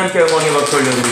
하나님께 영광의 박수 올려드립니다.